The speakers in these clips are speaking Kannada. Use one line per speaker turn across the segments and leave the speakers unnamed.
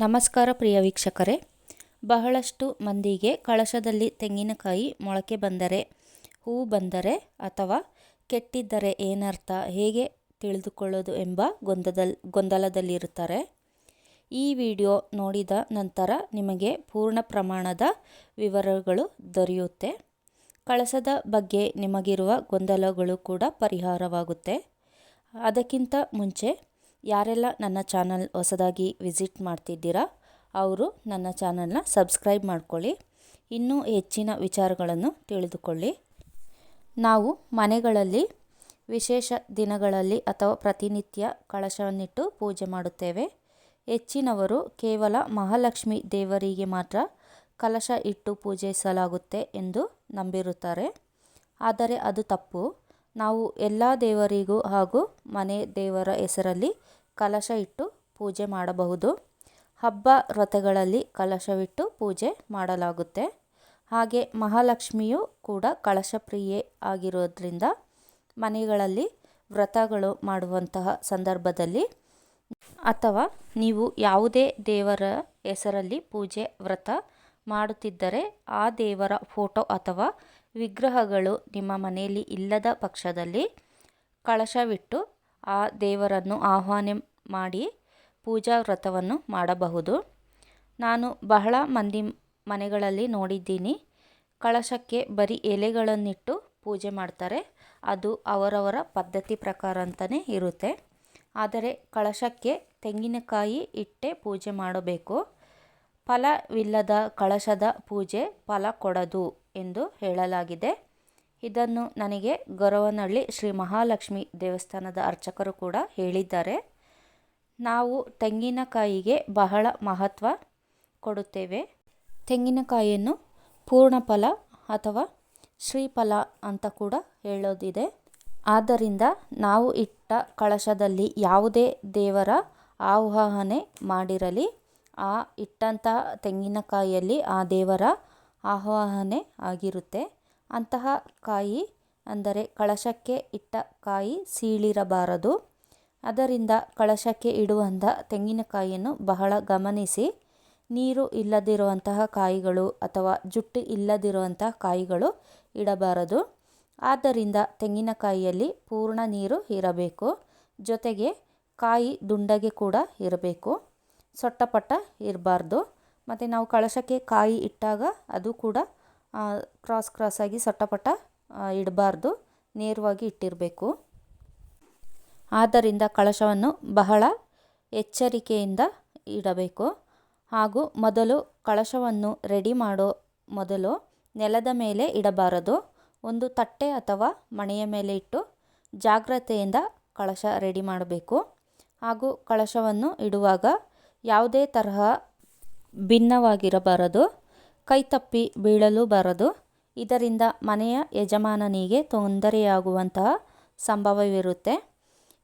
ನಮಸ್ಕಾರ ಪ್ರಿಯ ವೀಕ್ಷಕರೇ. ಬಹಳಷ್ಟು ಮಂದಿಗೆ ಕಳಶದಲ್ಲಿ ತೆಂಗಿನಕಾಯಿ ಮೊಳಕೆ ಬಂದರೆ, ಹೂ ಬಂದರೆ ಅಥವಾ ಕೆಟ್ಟಿದ್ದರೆ ಏನರ್ಥ, ಹೇಗೆ ತಿಳಿದುಕೊಳ್ಳೋದು ಎಂಬ ಗೊಂದಲ ಗೊಂದಲದಲ್ಲಿರುತ್ತಾರೆ. ಈ ವಿಡಿಯೋ ನೋಡಿದ ನಂತರ ನಿಮಗೆ ಪೂರ್ಣ ಪ್ರಮಾಣದ ವಿವರಗಳು ದೊರೆಯುತ್ತೆ. ಕಳಸದ ಬಗ್ಗೆ ನಿಮಗಿರುವ ಗೊಂದಲಗಳು ಕೂಡ ಪರಿಹಾರವಾಗುತ್ತೆ. ಅದಕ್ಕಿಂತ ಮುಂಚೆ ಯಾರೆಲ್ಲ ನನ್ನ ಚಾನಲ್ ಹೊಸದಾಗಿ ವಿಸಿಟ್ ಮಾಡ್ತಿದ್ದೀರಾ, ಅವರು ನನ್ನ ಚಾನಲ್ನ ಸಬ್ಸ್ಕ್ರೈಬ್ ಮಾಡ್ಕೊಳ್ಳಿ. ಇನ್ನೂ ಹೆಚ್ಚಿನ ವಿಚಾರಗಳನ್ನು ತಿಳಿದುಕೊಳ್ಳಿ. ನಾವು ಮನೆಗಳಲ್ಲಿ ವಿಶೇಷ ದಿನಗಳಲ್ಲಿ ಅಥವಾ ಪ್ರತಿನಿತ್ಯ ಕಳಶವನ್ನಿಟ್ಟು ಪೂಜೆ ಮಾಡುತ್ತೇವೆ. ಹೆಚ್ಚಿನವರು ಕೇವಲ ಮಹಾಲಕ್ಷ್ಮಿ ದೇವರಿಗೆ ಮಾತ್ರ ಕಲಶ ಇಟ್ಟು ಪೂಜಿಸಲಾಗುತ್ತೆ ಎಂದು ನಂಬಿರುತ್ತಾರೆ. ಆದರೆ ಅದು ತಪ್ಪು. ನಾವು ಎಲ್ಲ ದೇವರಿಗೂ ಹಾಗೂ ಮನೆ ದೇವರ ಹೆಸರಲ್ಲಿ ಕಲಶ ಇಟ್ಟು ಪೂಜೆ ಮಾಡಬಹುದು. ಹಬ್ಬ ವ್ರತಗಳಲ್ಲಿ ಕಲಶವಿಟ್ಟು ಪೂಜೆ ಮಾಡಲಾಗುತ್ತೆ. ಹಾಗೆ ಮಹಾಲಕ್ಷ್ಮಿಯು ಕೂಡ ಕಳಶಪ್ರಿಯೆ ಆಗಿರೋದ್ರಿಂದ ಮನೆಗಳಲ್ಲಿ ವ್ರತಗಳು ಮಾಡುವಂತಹ ಸಂದರ್ಭದಲ್ಲಿ ಅಥವಾ ನೀವು ಯಾವುದೇ ದೇವರ ಹೆಸರಲ್ಲಿ ಪೂಜೆ ವ್ರತ ಮಾಡುತ್ತಿದ್ದರೆ ಆ ದೇವರ ಫೋಟೋ ಅಥವಾ ವಿಗ್ರಹಗಳು ನಿಮ್ಮ ಮನೆಯಲ್ಲಿ ಇಲ್ಲದ ಪಕ್ಷದಲ್ಲಿ ಕಳಶವಿಟ್ಟು ಆ ದೇವರನ್ನು ಆಹ್ವಾನ ಮಾಡಿ ಪೂಜಾ ವ್ರತವನ್ನು ಮಾಡಬಹುದು. ನಾನು ಬಹಳ ಮಂದಿ ಮನೆಗಳಲ್ಲಿ ನೋಡಿದ್ದೀನಿ. ಕಳಶಕ್ಕೆ ಬರೀ ಎಲೆಗಳನ್ನಿಟ್ಟು ಪೂಜೆ ಮಾಡ್ತಾರೆ. ಅದು ಅವರವರ ಪದ್ಧತಿ ಪ್ರಕಾರ ಅಂತಲೇ ಇರುತ್ತೆ. ಆದರೆ ಕಳಶಕ್ಕೆ ತೆಂಗಿನಕಾಯಿ ಇಟ್ಟೇ ಪೂಜೆ ಮಾಡಬೇಕು. ಫಲವಿಲ್ಲದ ಕಳಶದ ಪೂಜೆ ಫಲ ಕೊಡದು. ಎಂದು ಹೇಳಲಾಗಿದೆ. ಇದನ್ನು ನನಗೆ ಗೊರವನಹಳ್ಳಿ ಶ್ರೀ ಮಹಾಲಕ್ಷ್ಮಿ ದೇವಸ್ಥಾನದ ಅರ್ಚಕರು ಕೂಡ ಹೇಳಿದ್ದಾರೆ. ನಾವು ತೆಂಗಿನಕಾಯಿಗೆ ಬಹಳ ಮಹತ್ವ ಕೊಡುತ್ತೇವೆ. ತೆಂಗಿನಕಾಯಿಯನ್ನು ಪೂರ್ಣಫಲ ಅಥವಾ ಶ್ರೀಫಲ ಅಂತ ಕೂಡ ಹೇಳೋದಿದೆ. ಆದ್ದರಿಂದ ನಾವು ಇಟ್ಟ ಕಳಶದಲ್ಲಿ ಯಾವುದೇ ದೇವರ ಆವಾಹನೆ ಮಾಡಿರಲಿ. ಆ ಇಟ್ಟಂತಹ ತೆಂಗಿನಕಾಯಿಯಲ್ಲಿ ಆ ದೇವರ ಆವಾಹನೆ ಆಗಿರುತ್ತೆ. ಅಂತಹ ಕಾಯಿ ಅಂದರೆ ಕಳಶಕ್ಕೆ ಇಟ್ಟ ಕಾಯಿ ಸೀಳಿರಬಾರದು. ಅದರಿಂದ ಕಳಶಕ್ಕೆ ಇಡುವಂಥ ತೆಂಗಿನಕಾಯಿಯನ್ನು ಬಹಳ ಗಮನಿಸಿ. ನೀರು ಇಲ್ಲದಿರುವಂತಹ ಕಾಯಿಗಳು ಅಥವಾ ಜುಟ್ಟು ಇಲ್ಲದಿರುವಂತಹ ಕಾಯಿಗಳು ಇಡಬಾರದು. ಆದ್ದರಿಂದ ತೆಂಗಿನಕಾಯಿಯಲ್ಲಿ ಪೂರ್ಣ ನೀರು ಇರಬೇಕು. ಜೊತೆಗೆ ಕಾಯಿ ದುಂಡಗೆ ಕೂಡ ಇರಬೇಕು. ಸೊಟ್ಟಪಟ್ಟ ಇರಬಾರ್ದು. ಮತ್ತು ನಾವು ಕಳಶಕ್ಕೆ ಕಾಯಿ ಇಟ್ಟಾಗ ಅದು ಕೂಡ ಕ್ರಾಸ್ ಕ್ರಾಸಾಗಿ ಸೊಟ್ಟಪಟ್ಟ ಇಡಬಾರ್ದು. ನೇರವಾಗಿ ಇಟ್ಟಿರಬೇಕು. ಆದ್ದರಿಂದ ಕಳಶವನ್ನು ಬಹಳ ಎಚ್ಚರಿಕೆಯಿಂದ ಇಡಬೇಕು. ಹಾಗೂ ಮೊದಲು ಕಳಶವನ್ನು ರೆಡಿ ಮಾಡೋ ಮೊದಲು ನೆಲದ ಮೇಲೆ ಇಡಬಾರದು. ಒಂದು ತಟ್ಟೆ ಅಥವಾ ಮಣೆಯ ಮೇಲೆ ಇಟ್ಟು ಜಾಗ್ರತೆಯಿಂದ ಕಳಶ ರೆಡಿ ಮಾಡಬೇಕು. ಹಾಗೂ ಕಳಶವನ್ನು ಇಡುವಾಗ ಯಾವುದೇ ತರಹ ಭಿನ್ನವಾಗಿರಬಾರದು. ಕೈತಪ್ಪಿ ಬೀಳಲು ಬಾರದು. ಇದರಿಂದ ಮನೆಯ ಯಜಮಾನನಿಗೆ ತೊಂದರೆಯಾಗುವಂತಹ ಸಂಭವವಿರುತ್ತೆ.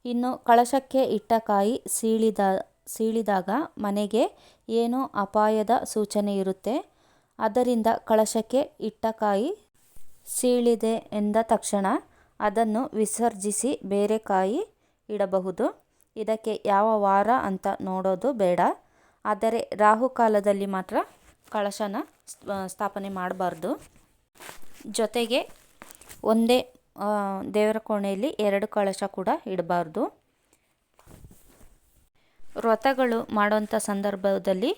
ಇನ್ನು ಕಳಶಕ್ಕೆ ಇಟ್ಟ ಕಾಯಿ ಸೀಳಿದ, ಸೀಳಿದಾಗ ಮನೆಗೆ ಏನೋ ಅಪಾಯದ ಸೂಚನೆ ಇರುತ್ತೆ. ಅದರಿಂದ ಕಳಶಕ್ಕೆ ಇಟ್ಟ ಕಾಯಿ ಸೀಳಿದೆ ಎಂದ ತಕ್ಷಣ ಅದನ್ನು ವಿಸರ್ಜಿಸಿ ಬೇರೆ ಕಾಯಿ ಇಡಬಹುದು. ಇದಕ್ಕೆ ಯಾವ ವಾರ ಅಂತ ನೋಡೋದು ಬೇಡ. ಆದರೆ ರಾಹುಕಾಲದಲ್ಲಿ ಮಾತ್ರ ಕಳಶನ ಸ್ಥಾಪನೆ ಮಾಡಬಾರ್ದು. ಜೊತೆಗೆ ಒಂದೇ ದೇವರ ಕೋಣೆಯಲ್ಲಿ ಎರಡು ಕಳಶ ಕೂಡ ಇಡಬಾರ್ದು. ವ್ರತಗಳು ಮಾಡುವಂಥ ಸಂದರ್ಭದಲ್ಲಿ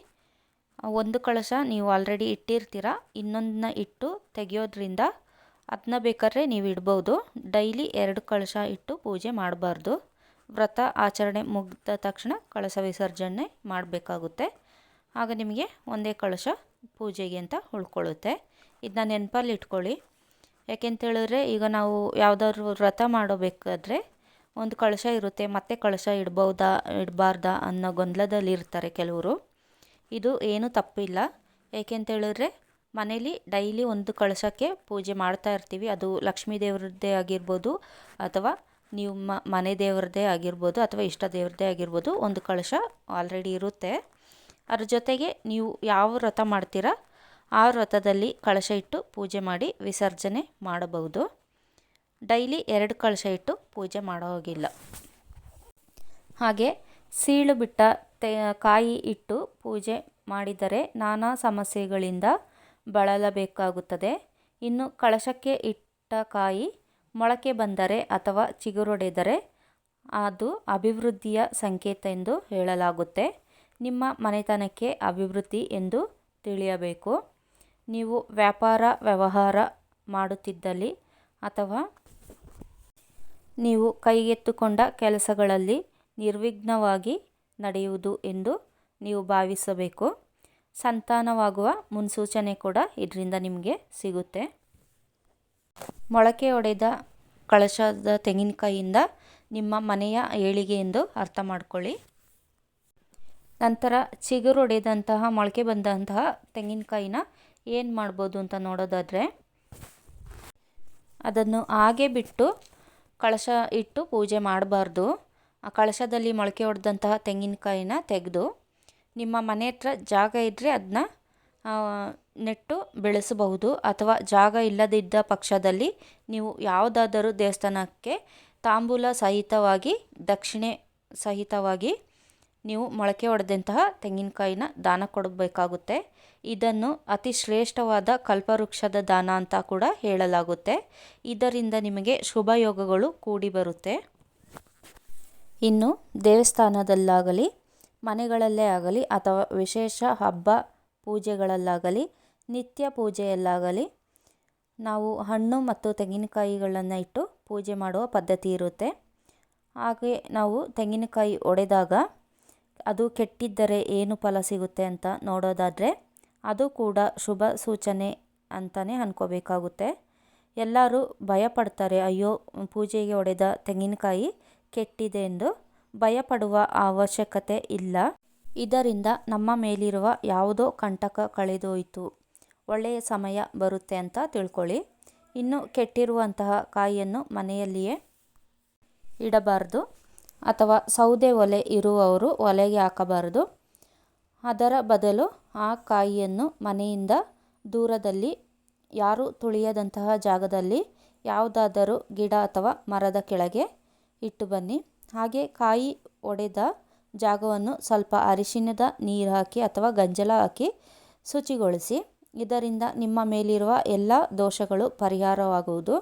ಒಂದು ಕಳಶ ನೀವು ಆಲ್ರೆಡಿ ಇಟ್ಟಿರ್ತೀರ, ಇನ್ನೊಂದನ್ನ ಇಟ್ಟು ತೆಗೆಯೋದ್ರಿಂದ ಅದನ್ನ ಬೇಕಾದ್ರೆ ನೀವು ಇಡ್ಬೋದು. ಡೈಲಿ ಎರಡು ಕಳಶ ಇಟ್ಟು ಪೂಜೆ ಮಾಡಬಾರ್ದು. ವ್ರತ ಆಚರಣೆ ಮುಗಿದ ತಕ್ಷಣ ಕಳಶ ವಿಸರ್ಜನೆ ಮಾಡಬೇಕಾಗುತ್ತೆ. ಆಗ ನಿಮಗೆ ಒಂದೇ ಕಳಶ ಪೂಜೆಗೆ ಅಂತ ಉಳ್ಕೊಳ್ಳುತ್ತೆ. ಇದನ್ನ ನೆನಪಲ್ಲಿ ಇಟ್ಕೊಳ್ಳಿ. ಯಾಕೆಂತೇಳಿದ್ರೆ ಈಗ ನಾವು ಯಾವುದಾದ್ರು ವ್ರತ ಮಾಡಬೇಕಾದ್ರೆ ಒಂದು ಕಳಶ ಇರುತ್ತೆ, ಮತ್ತೆ ಕಳಶ ಇಡ್ಬೋದಾ, ಇಡಬಾರ್ದಾ ಅನ್ನೋ ಗೊಂದಲದಲ್ಲಿ ಇರ್ತಾರೆ ಕೆಲವರು. ಇದು ಏನೂ ತಪ್ಪಿಲ್ಲ. ಏಕೆಂತೇಳಿದ್ರೆ ಮನೇಲಿ ಡೈಲಿ ಒಂದು ಕಳಶಕ್ಕೆ ಪೂಜೆ ಮಾಡ್ತಾ ಇರ್ತೀವಿ. ಅದು ಲಕ್ಷ್ಮೀ ದೇವ್ರದ್ದೇ ಆಗಿರ್ಬೋದು ಅಥವಾ ನೀವು ಮನೆ ದೇವ್ರದ್ದೇ ಆಗಿರ್ಬೋದು ಅಥವಾ ಇಷ್ಟ ದೇವ್ರದ್ದೇ ಆಗಿರ್ಬೋದು ಒಂದು ಕಳಶ ಆಲ್ರೆಡಿ ಇರುತ್ತೆ. ಅದ್ರ ಜೊತೆಗೆ ನೀವು ಯಾವ ವ್ರತ ಮಾಡ್ತೀರ, ಆ ವ್ರತದಲ್ಲಿ ಕಳಶ ಇಟ್ಟು ಪೂಜೆ ಮಾಡಿ ವಿಸರ್ಜನೆ ಮಾಡಬಹುದು. ಡೈಲಿ ಎರಡು ಕಳಶ ಇಟ್ಟು ಪೂಜೆ ಮಾಡೋ ಹಾಗೆ ಸೀಳು ಬಿಟ್ಟ ತೆ, ಕಾಯಿ ಇಟ್ಟು ಪೂಜೆ ಮಾಡಿದರೆ ನಾನಾ ಸಮಸ್ಯೆಗಳಿಂದ ಬಳಲಬೇಕಾಗುತ್ತದೆ. ಇನ್ನು ಕಳಶಕ್ಕೆ ಇಟ್ಟ ಕಾಯಿ ಮೊಳಕೆ ಬಂದರೆ ಅಥವಾ ಚಿಗುರೊಡೆದರೆ ಅದು ಅಭಿವೃದ್ಧಿಯ ಸಂಕೇತ ಎಂದು ಹೇಳಲಾಗುತ್ತೆ. ನಿಮ್ಮ ಮನೆತನಕ್ಕೆ ಅಭಿವೃದ್ಧಿ ಎಂದು ತಿಳಿಯಬೇಕು. ನೀವು ವ್ಯಾಪಾರ, ವ್ಯವಹಾರ ಮಾಡುತ್ತಿದ್ದಲ್ಲಿ ಅಥವಾ ನೀವು ಕೈಗೆತ್ತುಕೊಂಡ ಕೆಲಸಗಳಲ್ಲಿ ನಿರ್ವಿಘ್ನವಾಗಿ ನಡೆಯುವುದು ಎಂದು ನೀವು ಭಾವಿಸಬೇಕು. ಸಂತಾನವಾಗುವ ಮುನ್ಸೂಚನೆ ಕೂಡ ಇದರಿಂದ ನಿಮಗೆ ಸಿಗುತ್ತೆ. ಮೊಳಕೆ ಒಡೆದ ಕಳಶದ ತೆಂಗಿನಕಾಯಿಯಿಂದ ನಿಮ್ಮ ಮನೆಯ ಏಳಿಗೆ ಎಂದು ಅರ್ಥ ಮಾಡ್ಕೊಳ್ಳಿ. ನಂತರ ಚಿಗುರೊಡೆದಂತಹ, ಮೊಳಕೆ ಬಂದಂತಹ ತೆಂಗಿನಕಾಯಿನ ಏನು ಮಾಡ್ಬೋದು ಅಂತ ನೋಡೋದಾದರೆ, ಅದನ್ನು ಹಾಗೆ ಬಿಟ್ಟು ಕಳಶ ಇಟ್ಟು ಪೂಜೆ ಮಾಡಬಾರ್ದು. ಆ ಕಳಶದಲ್ಲಿ ಮೊಳಕೆ ಹೊಡೆದಂತಹ ತೆಂಗಿನಕಾಯಿನ ತೆಗೆದು ನಿಮ್ಮ ಮನೆ ಹತ್ರ ಜಾಗ ಇದ್ದರೆ ಅದನ್ನ ನೆಟ್ಟು ಬೆಳೆಸಬಹುದು ಅಥವಾ ಜಾಗ ಇಲ್ಲದಿದ್ದ ಪಕ್ಷದಲ್ಲಿ ನೀವು ಯಾವುದಾದರೂ ದೇವಸ್ಥಾನಕ್ಕೆ ತಾಂಬೂಲ ಸಹಿತವಾಗಿ, ದಕ್ಷಿಣೆ ಸಹಿತವಾಗಿ ನೀವು ಮೊಳಕೆ ಹೊಡೆದಂತಹ ತೆಂಗಿನಕಾಯಿನ ದಾನ ಕೊಡಬೇಕಾಗುತ್ತೆ. ಇದನ್ನು ಅತಿ ಶ್ರೇಷ್ಠವಾದ ಕಲ್ಪವೃಕ್ಷದ ದಾನ ಅಂತ ಕೂಡ ಹೇಳಲಾಗುತ್ತೆ. ಇದರಿಂದ ನಿಮಗೆ ಶುಭಯೋಗಗಳು ಕೂಡಿ ಬರುತ್ತೆ. ಇನ್ನು ದೇವಸ್ಥಾನದಲ್ಲಾಗಲಿ, ಮನೆಗಳಲ್ಲೇ ಆಗಲಿ ಅಥವಾ ವಿಶೇಷ ಹಬ್ಬ ಪೂಜೆಗಳಲ್ಲಾಗಲಿ, ನಿತ್ಯ ಪೂಜೆಯಲ್ಲಾಗಲಿ, ನಾವು ಹಣ್ಣು ಮತ್ತು ತೆಂಗಿನಕಾಯಿಗಳನ್ನು ಇಟ್ಟು ಪೂಜೆ ಮಾಡುವ ಪದ್ಧತಿ ಇರುತ್ತೆ. ಹಾಗೆ ನಾವು ತೆಂಗಿನಕಾಯಿ ಒಡೆದಾಗ ಅದು ಕೆಟ್ಟಿದ್ದರೆ ಏನು ಫಲ ಸಿಗುತ್ತೆ ಅಂತ ನೋಡೋದಾದರೆ ಅದು ಕೂಡ ಶುಭ ಸೂಚನೆ ಅಂತಲೇ ಅಂದ್ಕೋಬೇಕಾಗುತ್ತೆ ಎಲ್ಲರೂ ಭಯಪಡ್ತಾರೆ, ಅಯ್ಯೋ, ಪೂಜೆಗೆ ಒಡೆದ ತೆಂಗಿನಕಾಯಿ ಕೆಟ್ಟಿದೆ ಎಂದು. ಭಯಪಡುವ ಅವಶ್ಯಕತೆ ಇಲ್ಲ. ಇದರಿಂದ ನಮ್ಮ ಮೇಲಿರುವ ಯಾವುದೋ ಕಂಟಕ ಕಳೆದೋಯಿತು. ಒಳ್ಳೆಯ ಸಮಯ ಬರುತ್ತೆ ಅಂತ ತಿಳ್ಕೊಳ್ಳಿ. ಇನ್ನು ಕೆಟ್ಟಿರುವಂತಹ ಕಾಯಿಯನ್ನು ಮನೆಯಲ್ಲಿಯೇ ಇಡಬಾರ್ದು ಅಥವಾ ಸೌದೆ ಒಲೆ ಇರುವವರು ಒಲೆಗೆ ಹಾಕಬಾರದು. ಅದರ ಬದಲು ಆ ಕಾಯಿಯನ್ನು ಮನೆಯಿಂದ ದೂರದಲ್ಲಿ, ಯಾರು ತುಳಿಯದಂತಹ ಜಾಗದಲ್ಲಿ, ಯಾವುದಾದರೂ ಗಿಡ ಅಥವಾ ಮರದ ಕೆಳಗೆ ಇಟ್ಟು ಬನ್ನಿ. ಹಾಗೆ ಕಾಯಿ ಒಡೆದ ಜಾಗವನ್ನು ಸ್ವಲ್ಪ ಅರಿಶಿಣದ ನೀರು ಹಾಕಿ ಅಥವಾ ಗಂಜಲ ಹಾಕಿ ಶುಚಿಗೊಳಿಸಿ. ಇದರಿಂದ ನಿಮ್ಮ ಮೇಲಿರುವ ಎಲ್ಲ ದೋಷಗಳು ಪರಿಹಾರವಾಗುವುದು.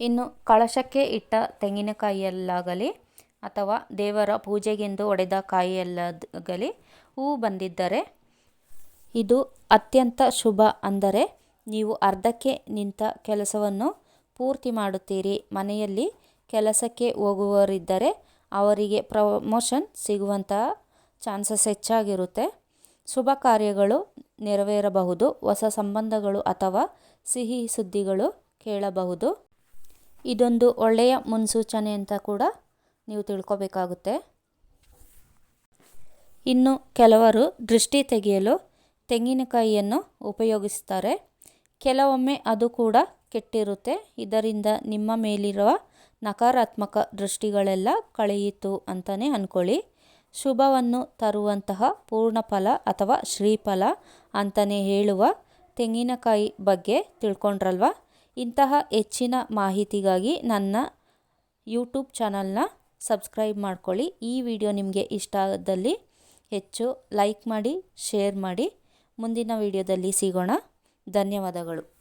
ಇನ್ನು ಕಳಶಕ್ಕೆ ಇಟ್ಟ ತೆಂಗಿನಕಾಯಿಯಲ್ಲಾಗಲಿ ಅಥವಾ ದೇವರ ಪೂಜೆಗೆಂದು ಒಡೆದ ಕಾಯಿಯಲ್ಲಾಗಲಿ ಹೂ ಬಂದಿದ್ದರೆ ಇದು ಅತ್ಯಂತ ಶುಭ ಅಂದರೆ ನೀವು ಅರ್ಧಕ್ಕೆ ನಿಂತ ಕೆಲಸವನ್ನು ಪೂರ್ತಿ ಮಾಡುತ್ತೀರಿ. ಮನೆಯಲ್ಲಿ ಕೆಲಸಕ್ಕೆ ಹೋಗುವವರಿದ್ದರೆ ಅವರಿಗೆ ಪ್ರಮೋಷನ್ ಸಿಗುವಂತಹ ಚಾನ್ಸಸ್ ಹೆಚ್ಚಾಗಿರುತ್ತೆ. ಶುಭ ಕಾರ್ಯಗಳು ನೆರವೇರಬಹುದು. ಹೊಸ ಸಂಬಂಧಗಳು ಅಥವಾ ಸಿಹಿ ಸುದ್ದಿಗಳು ಕೇಳಬಹುದು. ಇದೊಂದು ಒಳ್ಳೆಯ ಮುನ್ಸೂಚನೆ ಅಂತ ಕೂಡ ನೀವು ತಿಳ್ಕೊಬೇಕಾಗುತ್ತೆ. ಇನ್ನು ಕೆಲವರು ದೃಷ್ಟಿ ತೆಗೆಯಲು ತೆಂಗಿನಕಾಯಿಯನ್ನು ಉಪಯೋಗಿಸ್ತಾರೆ. ಕೆಲವೊಮ್ಮೆ ಅದು ಕೂಡ ಕೆಟ್ಟಿರುತ್ತೆ. ಇದರಿಂದ ನಿಮ್ಮ ಮೇಲಿರುವ ನಕಾರಾತ್ಮಕ ದೃಷ್ಟಿಗಳೆಲ್ಲ ಕಳೆಯಿತು ಅಂತಲೇ ಅಂದ್ಕೊಳ್ಳಿ ಶುಭವನ್ನು ತರುವಂತಹ ಪೂರ್ಣಫಲ ಅಥವಾ ಶ್ರೀಫಲ ಅಂತಲೇ ಹೇಳುವ ತೆಂಗಿನಕಾಯಿ ಬಗ್ಗೆ ತಿಳ್ಕೊಂಡ್ರಲ್ವ? ಇಂತಹ ಹೆಚ್ಚಿನ ಮಾಹಿತಿಗಾಗಿ ನನ್ನ ಯೂಟ್ಯೂಬ್ ಚಾನಲ್ನ ಸಬ್ಸ್ಕ್ರೈಬ್ ಮಾಡ್ಕೊಳ್ಳಿ. ಈ ವಿಡಿಯೋ ನಿಮಗೆ ಇಷ್ಟ ಆದಲ್ಲಿ ಹೆಚ್ಚು ಲೈಕ್ ಮಾಡಿ, ಶೇರ್ ಮಾಡಿ. ಮುಂದಿನ ವಿಡಿಯೋದಲ್ಲಿ ಸಿಗೋಣ. ಧನ್ಯವಾದಗಳು.